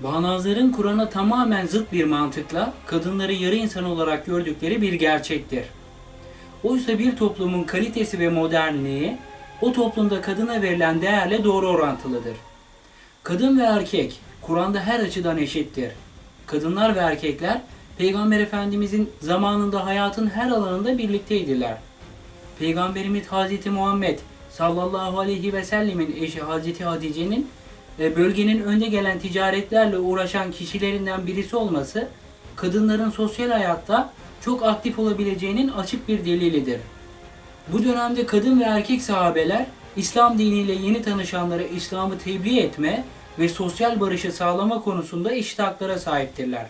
Bağnazların Kur'an'a tamamen zıt bir mantıkla kadınları yarı insan olarak gördükleri bir gerçektir. Oysa bir toplumun kalitesi ve modernliği o toplumda kadına verilen değerle doğru orantılıdır. Kadın ve erkek Kur'an'da her açıdan eşittir. Kadınlar ve erkekler Peygamber Efendimizin zamanında hayatın her alanında birlikteydiler. Peygamberimiz Hazreti Muhammed sallallahu aleyhi ve sellemin eşi Hazreti Hatice'nin bölgenin önde gelen ticaretlerle uğraşan kişilerinden birisi olması kadınların sosyal hayatta çok aktif olabileceğinin açık bir delilidir. Bu dönemde kadın ve erkek sahabeler İslam diniyle yeni tanışanlara İslam'ı tebliğ etme ve sosyal barışı sağlama konusunda eşit haklara sahiptirler.